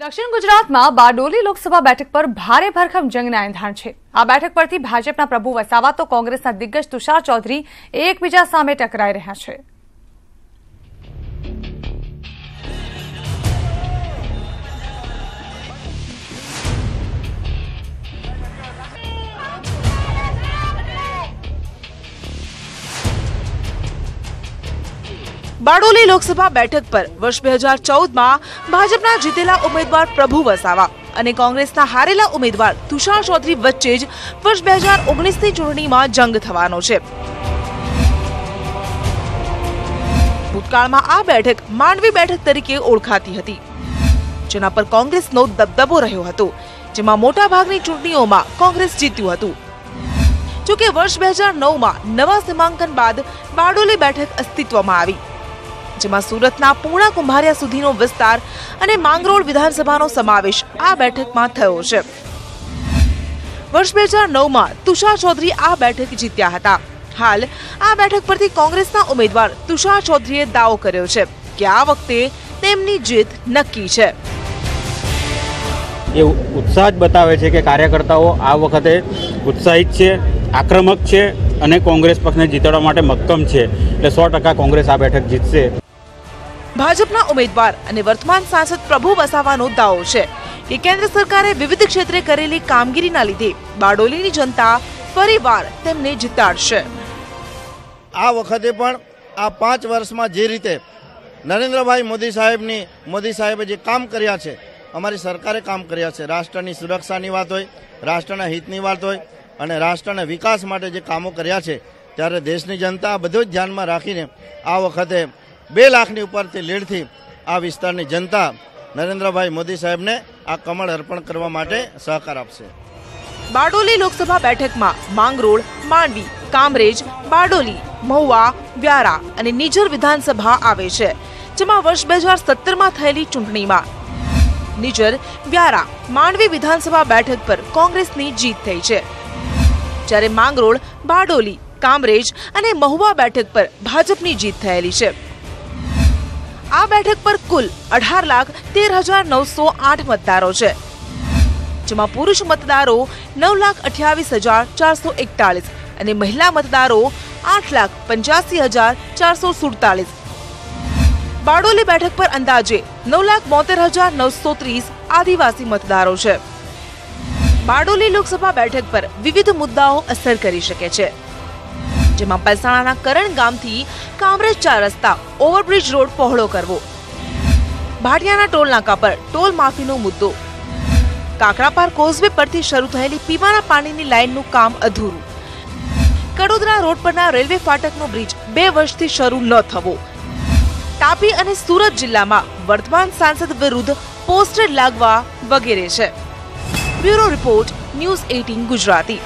દક્ષિણ ગુજરાતમાં બારડોલી લોકસભા બેઠક પર ભારે ભરખમ જંગના એંધાણ છે. આ બેઠક પરથી ભાજપના પ્રભુ વસાવા તો કોંગ્રેસના દિગ્ગજ તુષાર ચૌધરી એકબીજા સામે ટકરાઈ રહ્યા છે. બારડોલી લોકસભા બેઠક પર વર્ષ બે હજાર ચૌદમાં ભાજપના જીતેલા ઉમેદવાર પ્રભુ વસાવા અને કોંગ્રેસના હારેલા ઉમેદવાર તુષાર ચૌધરી વચ્ચે જ વર્ષ બે હજાર ઓગણીસની ચૂંટણીમાં જંગ થવાનો છે. ભૂતકાળમાં આ બેઠક માંડવી બેઠક તરીકે ઓળખાતી હતી, જેના પર કોંગ્રેસનો દબદબો રહ્યો હતો, જેમાં મોટાભાગની ચૂંટણીઓમાં કોંગ્રેસ જીત્યું હતું. જોકે વર્ષ બે હજાર નવમાં નવા સીમાંકન બાદ બારડોલી બેઠક અસ્તિત્વમાં આવી. જેમાં સુરતના પૂર્ણા કુંભારિયા સુધીનો વિસ્તાર અને માંગરોળ વિધાનસભાનો સમાવેશ આ બેઠકમાં થયો છે. વર્ષ બે હજાર નવમાં તુષાર ચૌધરી આ બેઠક જીત્યા હતા. હાલ આ બેઠક પરથી કોંગ્રેસના ઉમેદવાર તુષાર ચૌધરીએ દાવો કર્યો છે કે આ વખતે તેમની જીત નક્કી છે. એ ઉત્સાહ જ બતાવે છે કે કાર્યકર્તાઓ આ વખતે ઉત્સાહિત છે, આક્રમક છે અને કોંગ્રેસ પક્ષને જીતાડવા માટે મક્કમ છે. એટલે સો ટકા કોંગ્રેસ આ બેઠક જીતશે. ભાજપના ઉમેદવાર અને વર્તમાન સાંસદ પ્રભુ વસાવાનો દાવો છે કે કેન્દ્ર સરકારે વિવિધ ક્ષેત્રે કરેલી કામગીરીના લીધે બારડોલીની જનતા ફરીવાર તેમને જીતાડશે. આ વખતે પણ આ પાંચ વર્ષમાં જે રીતે નરેન્દ્રભાઈ મોદી સાહેબની, મોદી સાહેબે જે કામ કર્યા છે, અમારી સરકારે કામ કર્યા છે. રાષ્ટ્રની સુરક્ષાની વાત હોય, રાષ્ટ્રના હિતની વાત હોય અને રાષ્ટ્રના વિકાસ માટે જે કામો કર્યા છે, ત્યારે દેશની જનતા બધું જ ધ્યાનમાં રાખીને આ વખતે બે લાખની ઉપરથી લીડથી આ વિસ્તારની જનતા નરેન્દ્રભાઈ મોદી સાહેબને આ કમળ અર્પણ કરવા માટે સહકાર આપશે. બારડોલી લોકસભા બેઠકમાં માંગરોળ, માંડવી, કામરેજ, બારડોલી, મહુવા, વ્યારા અને નિઝર વિધાનસભા આવે છે, જેમાં વર્ષ બે હજાર સત્તરમાં થયેલી ચૂંટણીમાં. નિજર, વ્યારા, માંડવી વિધાનસભા બેઠક પર કોંગ્રેસની જીત થઈ છે. જ્યારે માંગરોળ, બારડોલી, કામરેજ અને મહુવા બેઠક પર ભાજપની જીત થયેલી છે. આ બેઠક પર કુલ અઢાર લાખ તેર હજાર નવસો આઠ મતદારો છે, જેમાં પુરુષ મતદારો નવ લાખ અઠ્યાવીસ હજાર ચારસો એકતાલીસ અને મહિલા મતદારો આઠ લાખ પંચ્યાસી હજાર ચારસો સુડતાલીસ. બારડોલી બેઠક પર અંદાજે નવ લાખ બોતેર હજાર નવસો ત્રીસ આદિવાસી મતદારો છે. બારડોલી લોકસભા બેઠક પર વિવિધ મુદ્દાઓ અસર કરી શકે છે. જેમાં પલસાણાના કરણ ગામથી કામરેજ ચાર રસ્તા ઓવરબ્રિજ રોડ પહોળો કરવો. ભાટિયાના ટોલ નાકા પર ટોલ માફીનો મુદ્દો. કાકરાપાર કોઝવે પરથી શરૂ થયેલી પીવાના પાણીની લાઇનનું કામ અધૂરું. કડોદરા રોડ પરના રેલવે ફાટકનો બ્રિજ બે વર્ષથી શરૂ ન થવો. તાપી અને સુરત જિલ્લામાં વર્તમાન સાંસદ વિરુદ્ધ પોસ્ટર લાગવા વગેરે છે. Bureau report news eighteen Gujarati.